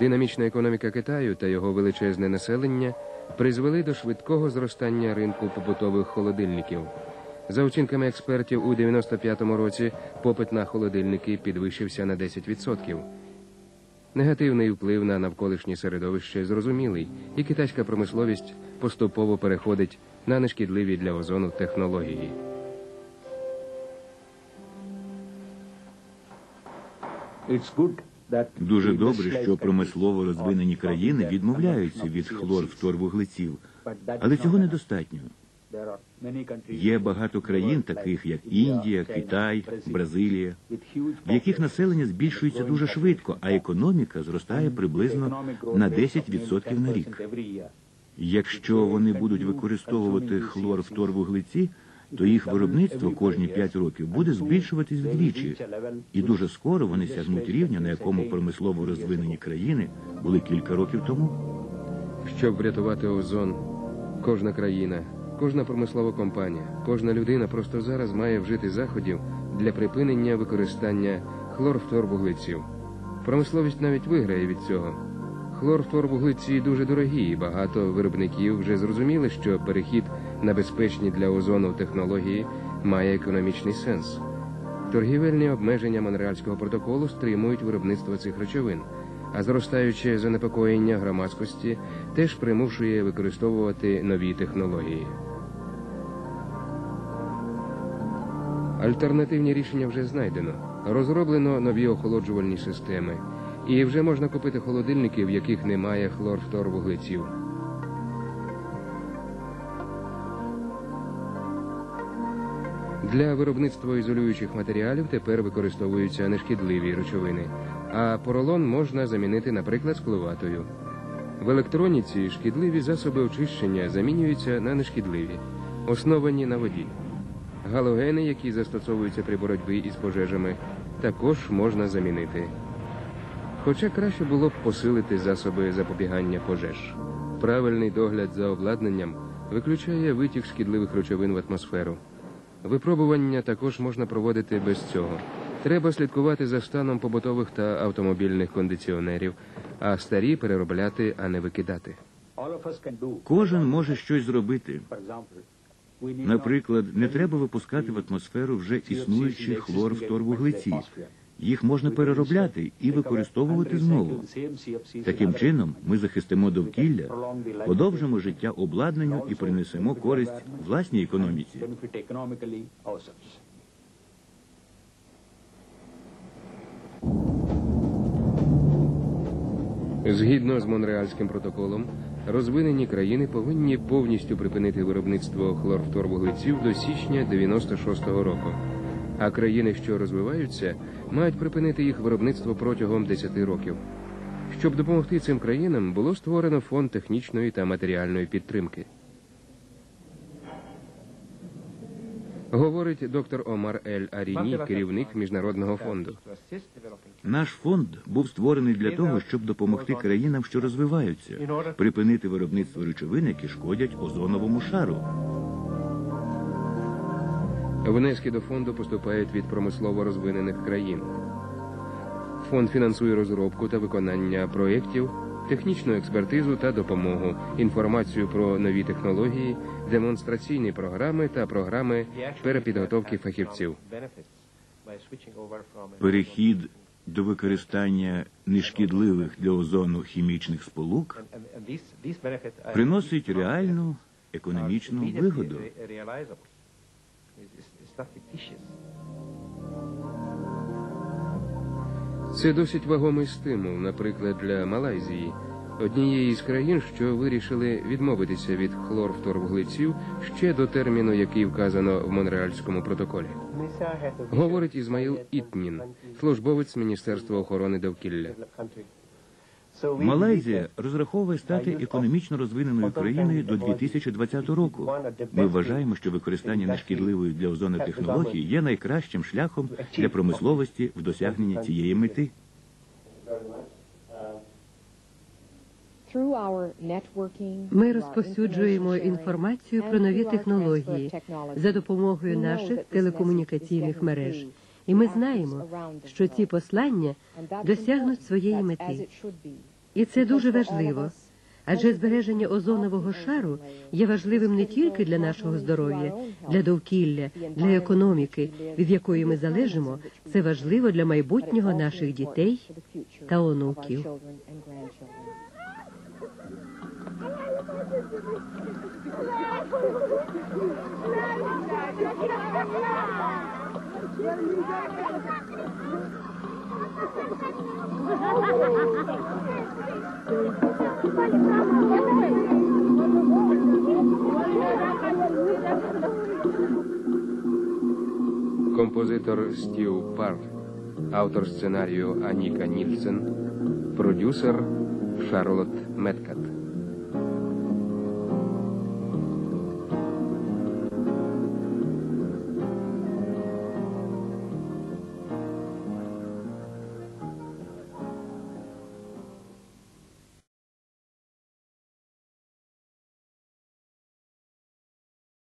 Динамічна економіка Китаю та його величезне населення призвели до швидкого зростання ринку побутових холодильників. За оцінками експертів, у 95-му році попит на холодильники підвищився на 10%. Негативний вплив на навколишнє середовище зрозумілий, і китайська промисловість поступово переходить на нешкідливі для озону технології. Дуже добре, що промислово розвинені країни відмовляються від хлорфторвуглеців, але цього недостатньо. Є багато країн, таких як Індія, Китай, Бразилія, в яких населення збільшується дуже швидко, а економіка зростає приблизно на 10% на рік. Якщо вони будуть використовувати хлорфторвуглеці, то їх виробництво кожні 5 років буде збільшуватись вдвічі, і дуже скоро вони сягнуть рівня, на якому промислово розвинені країни були кілька років тому. Щоб врятувати озон, кожна країна, кожна промислова компанія, кожна людина просто зараз має вжити заходів для припинення використання хлорфторвуглеців. Промисловість навіть виграє від цього. Хлорфторвуглеці дуже дорогі, і багато виробників вже зрозуміли, що перехід на безпечні для озону технології має економічний сенс. Торгівельні обмеження Монреальського протоколу стримують виробництво цих речовин, а зростаюче занепокоєння громадськості теж примушує використовувати нові технології. Альтернативні рішення вже знайдено. Розроблено нові охолоджувальні системи, і вже можна купити холодильники, в яких немає хлорфторвуглеців. Для виробництва ізолюючих матеріалів тепер використовуються нешкідливі речовини, а поролон можна замінити, наприклад, скловатою. В електроніці шкідливі засоби очищення замінюються на нешкідливі, основані на воді. Галогени, які застосовуються при боротьбі із пожежами, також можна замінити. Хоча краще було б посилити засоби запобігання пожеж. Правильний догляд за обладнанням виключає витік шкідливих речовин в атмосферу. Випробування також можна проводити без цього. Треба слідкувати за станом побутових та автомобільних кондиціонерів, а старі переробляти, а не викидати. Кожен може щось зробити. Наприклад, не треба випускати в атмосферу вже існуючий існуючі хлорфторвуглеці. Їх можна переробляти і використовувати знову. Таким чином, ми захистимо довкілля, подовжимо життя обладнанню і принесемо користь власній економіці. Згідно з Монреальським протоколом, розвинені країни повинні повністю припинити виробництво хлорфторвуглеців до січня 96-го року. А країни, що розвиваються, мають припинити їх виробництво протягом 10 років. Щоб допомогти цим країнам, було створено фонд технічної та матеріальної підтримки. Говорить доктор Омар Ель Аріні, керівник міжнародного фонду. Наш фонд був створений для того, щоб допомогти країнам, що розвиваються, припинити виробництво речовин, які шкодять озоновому шару. Внески до фонду поступають від промислово розвинених країн. Фонд фінансує розробку та виконання проєктів, технічну експертизу та допомогу, інформацію про нові технології, демонстраційні програми та програми перепідготовки фахівців. Перехід до використання нешкідливих для озону хімічних сполук приносить реальну економічну вигоду. Це досить вагомий стимул, наприклад, для Малайзії, однієї з країн, що вирішили відмовитися від хлорфторвуглеців ще до терміну, який вказано в Монреальському протоколі. Говорить Ізмаїл Ітнін, службовець Міністерства охорони довкілля. Малайзія розраховує стати економічно розвиненою країною до 2020 року. Ми вважаємо, що використання нешкідливої для озону технології є найкращим шляхом для промисловості в досягненні цієї мети. Ми розповсюджуємо інформацію про нові технології за допомогою наших телекомунікаційних мереж. І ми знаємо, що ці послання досягнуть своєї мети. І це дуже важливо. Адже збереження озонового шару є важливим не тільки для нашого здоров'я, для довкілля, для економіки, від якої ми залежимо. Це важливо для майбутнього наших дітей та онуків. Композитор Стів Пар, автор сценарію Аніка Нільсен, продюсер Шарлот Меткат.